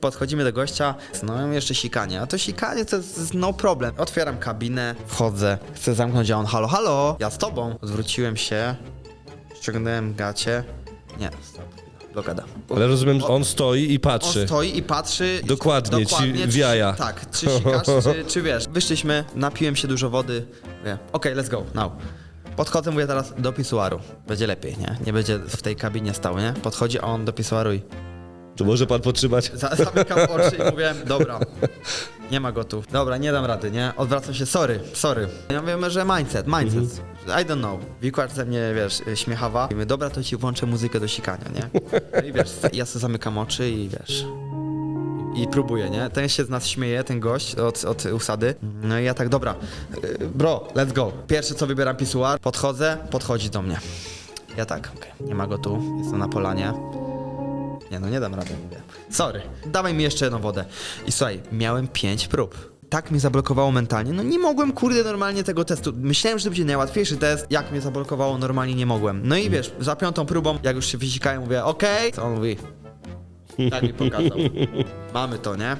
Podchodzimy do gościa, no jeszcze sikanie, a to sikanie to jest no problem. Otwieram kabinę, wchodzę, chcę zamknąć, a on halo, halo, ja z tobą. Odwróciłem się, ściągnąłem gacie. Nie, stop, blokada. Ale rozumiem, że on stoi i On patrzy. stoi i patrzy. Dokładnie, ci w czy- jaja. Tak, czy sikasz, czy, czy wiesz. Wyszliśmy, napiłem się dużo wody. Mówię, okej, let's go, now. Podchodzę, mówię teraz do pisuaru. Będzie lepiej, nie? Nie będzie w tej kabinie stał, nie? Podchodzi, a on do pisuaru i To może pan podtrzymać? za- zamykam oczy i mówię, dobra, nie ma go tu. Dobra, nie dam rady, nie? Odwracam się, sorry, sorry. Ja mówię, że mindset, mindset. I don't know. Wikłacz ze mnie, wiesz, śmiechawa. I mówię, dobra, to ci włączę muzykę do sikania, nie? No i wiesz, ja sobie zamykam oczy i wiesz... I próbuję, nie? Ten się z nas śmieje, ten gość od, od usady. No i ja tak, dobra, y, bro, let's go. Pierwsze co wybieram pisuar, podchodzę, podchodzi do mnie. Ja tak, okej, nie ma go tu, jestem na polanie. Nie no, nie dam rady, mówię. Sorry, dawaj mi jeszcze jedną wodę. I słuchaj, miałem pięć prób. Tak mnie zablokowało mentalnie, no nie mogłem kurde normalnie tego testu. Myślałem, że to będzie najłatwiejszy test, jak mnie zablokowało normalnie nie mogłem. No i wiesz, za piątą próbą, jak już się wysikałem, mówię, okej. Co on mówi? Tak mi pokazał. Mamy to, nie?